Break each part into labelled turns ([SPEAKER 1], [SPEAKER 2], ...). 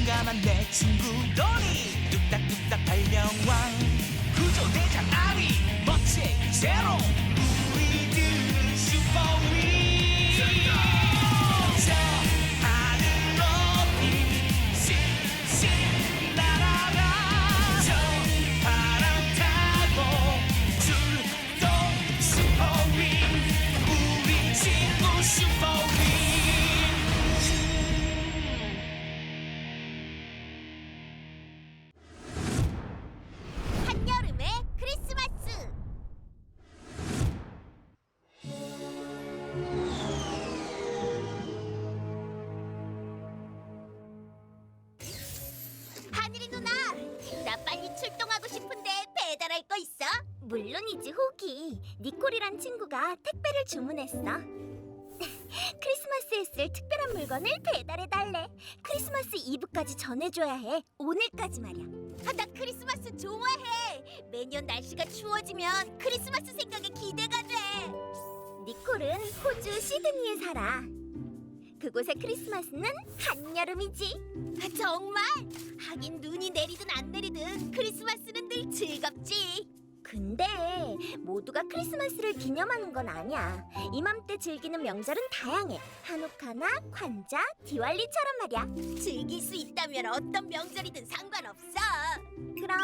[SPEAKER 1] 용감한 내 친구 도니? 뚝딱뚝딱 발명왕. 구조 대장 아리 멋진 제로 우리들은 슈퍼윈
[SPEAKER 2] 나 빨리 출동하고 싶은데 배달할 거 있어? 물론이지 호기 니콜이란 친구가 택배를 주문했어 크리스마스에 쓸 특별한 물건을 배달해 달래 크리스마스 이브까지 전해줘야 해 오늘까지 말이야 아, 나 크리스마스 좋아해. 매년 날씨가 추워지면 크리스마스 생각에 기대가 돼. 니콜은 호주 시드니에 살아. 그곳의 크리스마스는 한여름이지. 아, 정말? 하긴 눈이 내리든 안 내리든 크리스마스는 늘 즐겁지. 근데 모두가 크리스마스를 기념하는 건 아니야. 이맘때 즐기는 명절은 다양해. 하누카나, 관자, 디왈리처럼 말이야. 즐길 수 있다면 어떤 명절이든 상관없어. 그럼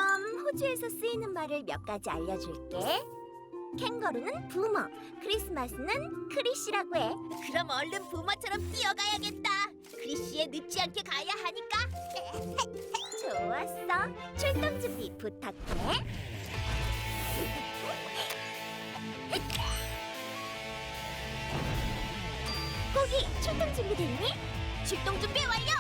[SPEAKER 2] 호주에서 쓰이는 말을 몇 가지 알려줄게. 캥거루는 부모, 크리스마스는 크리시라고 해. 그럼 얼른 부모처럼 뛰어가야겠다. 크리시에 늦지 않게 가야 하니까. 좋았어. 출동 준비 부탁해. 거기 출동 준비됐니? 출동 준비 완료.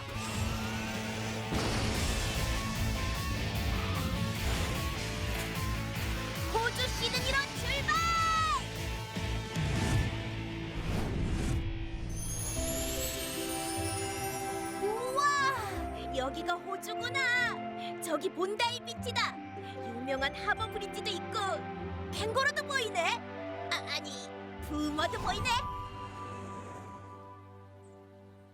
[SPEAKER 2] 하버 브릿지도 있고 캥거루도 보이네. 아, 아니, 부모도 보이네.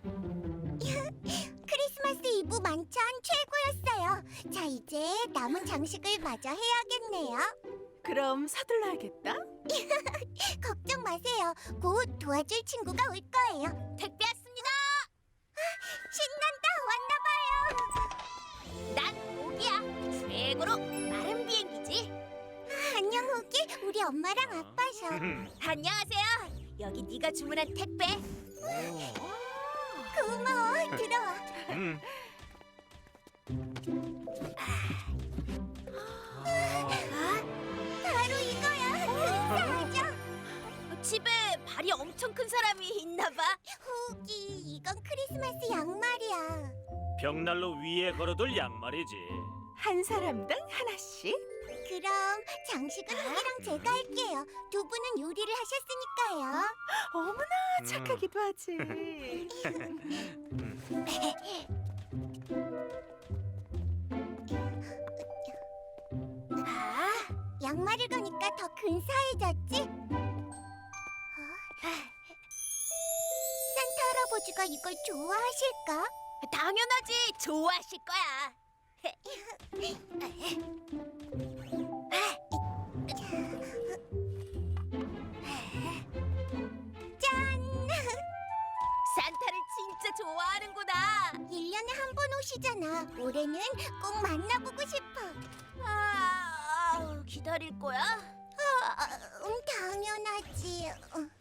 [SPEAKER 2] 크리스마스 이브 만찬 최고였어요. 자, 이제 남은 장식을 마저 해야겠네요.
[SPEAKER 3] 그럼 서둘러야겠다.
[SPEAKER 2] 걱정 마세요. 곧 도와줄 친구가 올 거예요. 택배 왔 엄마랑 아빠셔. 안녕하세요. 여기 네가 주문한 택배. 고마워. 들어와. 아, 바로 이거야. 근사하죠? 집에 발이 엄청 큰 사람이 있나 봐. 호기, 이건 크리스마스 양말이야.
[SPEAKER 4] 벽난로 위에 걸어둘 양말이지.
[SPEAKER 3] 한 사람당 하나씩.
[SPEAKER 2] 그럼 장식은 호기랑 제가 할게요. 두 분은 요리를 하셨으니까요.
[SPEAKER 3] 어머나 착하기도 하지.
[SPEAKER 2] 아, 양말을 거니까 더 근사해졌지? 어? 산타 할아버지가 이걸 좋아하실까? 당연하지, 좋아하실 거야. 오시잖아. 올해는 꼭 만나보고 싶어. 아, 아우, 기다릴 거야? 아, 음, 당연하지. 어.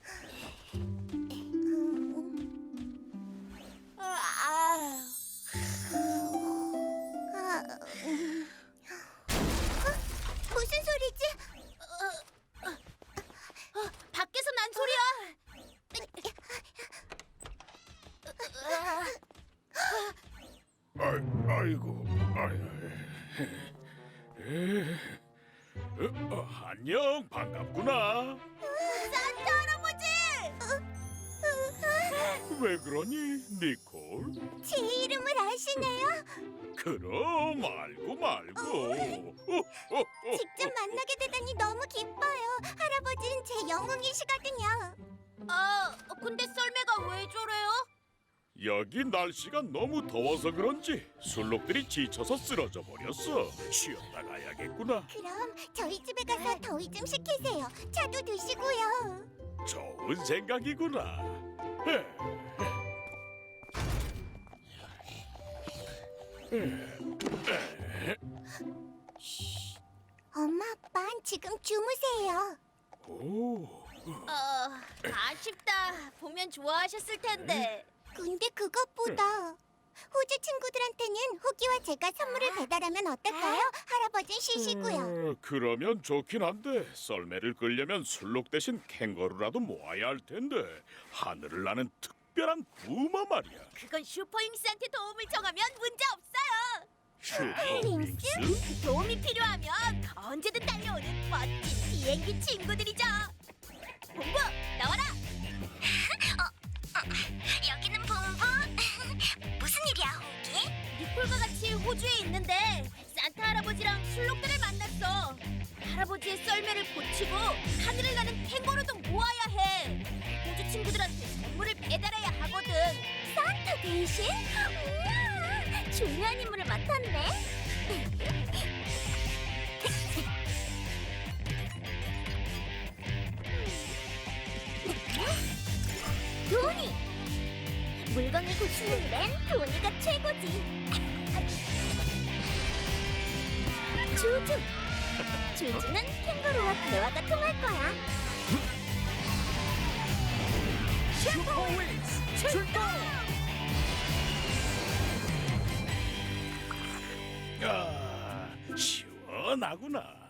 [SPEAKER 5] 왜 그러니, 니콜?
[SPEAKER 2] 제 이름을 아시네요?
[SPEAKER 5] 그럼 알고 말고. 어,
[SPEAKER 2] 직접 만나게 되다니 너무 기뻐요. 할아버지는 제 영웅이시거든요. 아, 근데 썰매가 왜 저래요?
[SPEAKER 5] 여기 날씨가 너무 더워서 그런지 술록들이 지쳐서 쓰러져 버렸어. 쉬었다 가야겠구나.
[SPEAKER 2] 그럼 저희 집에 가서 더위 좀 식히세요. 차도 드시고요.
[SPEAKER 5] 좋은 생각이구나. 에,
[SPEAKER 2] 엄마, 아빠 지금 주무세요.
[SPEAKER 5] 오,
[SPEAKER 2] 어, 아쉽다. 보면 좋아하셨을 텐데. 근데 그것보다 호주 친구들한테는 호기와 제가 선물을 배달하면 어떨까요? 할아버지 쉬시고요.
[SPEAKER 5] 어, 그러면 좋긴 한데 썰매를 끌려면 술록 대신 캥거루라도 모아야 할 텐데 하늘을 나는 특 별한 부마 말이야.
[SPEAKER 2] 그건 슈퍼윙스한테 도움을 청하면 문제 없어요.
[SPEAKER 5] 슈퍼윙스?
[SPEAKER 2] 도움이 필요하면 언제든 달려오는 멋진 비행기 친구들이죠. 본부 나와라. 여기는 본부. 무슨 일이야, 호기? 니콜과 같이 호주에 있는데 산타 할아버지랑 술록들을 만났어. 할아버지의 썰매를 고치고 하늘을 나는 캥거루도 모아야 해. 호주 친구들한테 선물을 하거든. 대신? 우와, 중요한 임무를 맡았네. 도니! 물건을 고치는 데는 도니가 최고지. 주주! 주주는 캥거루와 대화가 통할 거야. 슈퍼 윙스 출동!
[SPEAKER 5] 아, 시원하구나.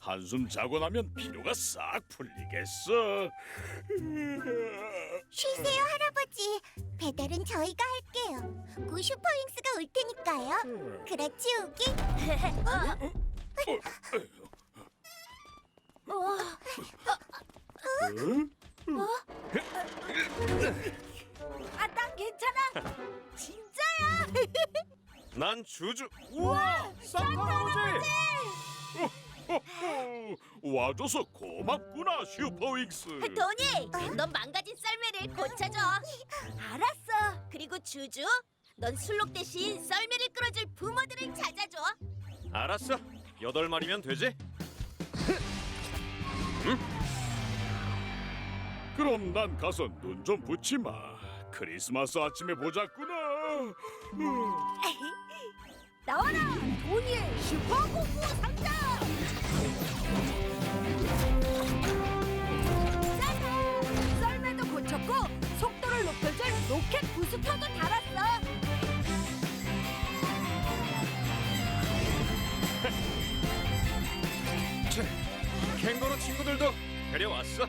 [SPEAKER 5] 한숨 자고 나면 피로가 싹 풀리겠어.
[SPEAKER 2] 쉬세요, 할아버지. 배달은 저희가 할게요. 그 슈퍼윙스가 올 테니까요. 그렇지, 우기?
[SPEAKER 5] 응?
[SPEAKER 2] 아, 난 괜찮아. 진짜야.
[SPEAKER 4] 난 주주. 우와, 산타 할아버지.
[SPEAKER 5] 호호, 와줘서 고맙구나 슈퍼윙스.
[SPEAKER 2] 도니, 넌 망가진 썰매를 고쳐줘. 알았어. 그리고 주주, 넌 술록 대신 썰매를 끌어줄 부모들을 찾아줘.
[SPEAKER 4] 알았어. 여덟 마리면 되지?
[SPEAKER 5] 그럼 난 가서 눈 좀 붙지 마. 크리스마스 아침에 보자꾸나.
[SPEAKER 2] 나와라, 도니의 슈퍼 공부 상자. 짜잔! 썰매도 고쳤고 속도를 높여줄 로켓 부스터도 달았어.
[SPEAKER 4] 채, 캥거루 친구들도 데려왔어.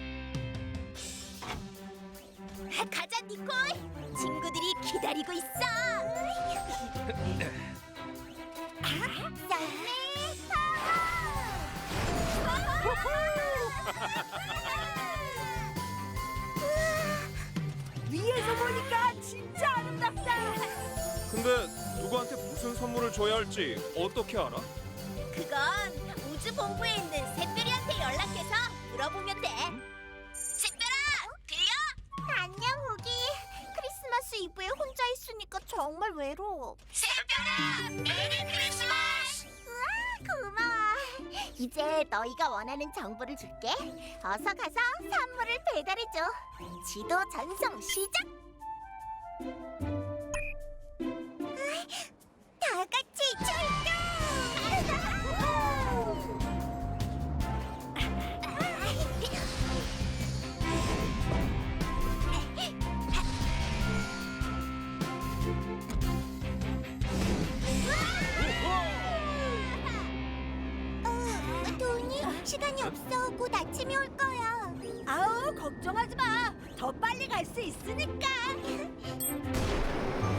[SPEAKER 2] 가자, 니콜. 친구들이 기다리고 있어.
[SPEAKER 3] 위에서 보니까 진짜 아름답다.
[SPEAKER 4] 근데 누구한테 무슨 선물을 줘야 할지 어떻게 알아?
[SPEAKER 2] 그건 우주 본부에 있는 샛별이한테 연락해서 물어보면 돼. 샛별아, 들려? 안녕, 호기. 크리스마스 이브에 혼자 있으니까 정말 외로워. 샛별아, 메리 크리스마스. 이제 너희가 원하는 정보를 줄게. 어서 가서 선물을 배달해줘. 지도 전송 시작. 시간이 없어. 곧 아침이 올 거야.
[SPEAKER 3] 아우 걱정하지 마. 더 빨리 갈 수 있으니까.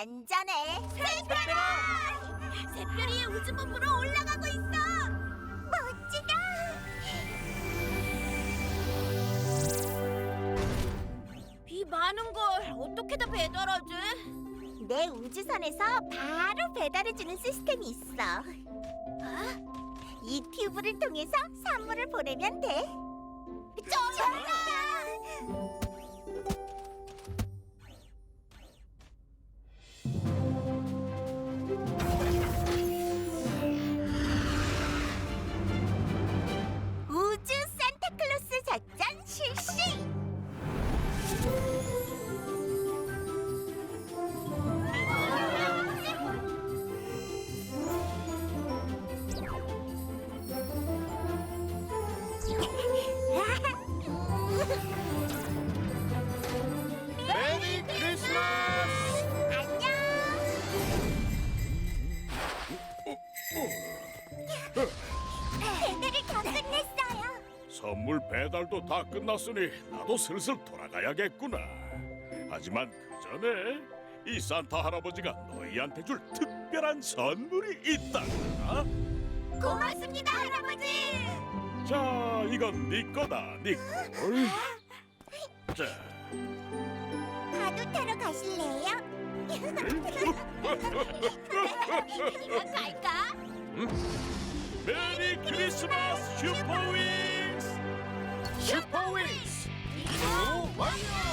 [SPEAKER 2] 안전해. 새별아! 새별이 우주 본부로 올라가고 있어. 멋지다.
[SPEAKER 3] 이 많은 걸 어떻게 다 배달하지?
[SPEAKER 2] 내 우주선에서 바로 배달해주는 시스템이 있어. 어? 이 튜브를 통해서 선물을 보내면 돼. 좋다!
[SPEAKER 5] 다 끝났으니 나도 슬슬 돌아가야겠구나. 하지만 그 전에 이 산타 할아버지가 너희한테 줄 특별한 선물이 있다.
[SPEAKER 2] 고맙습니다, 할아버지.
[SPEAKER 5] 자, 이건 네 거다, 니콜. 자,
[SPEAKER 2] 파도 타러 가실래요?
[SPEAKER 3] 갈까?
[SPEAKER 5] 메리 크리스마스 슈퍼윙스!
[SPEAKER 4] 슈퍼윙스! 이동 완료! 안녕!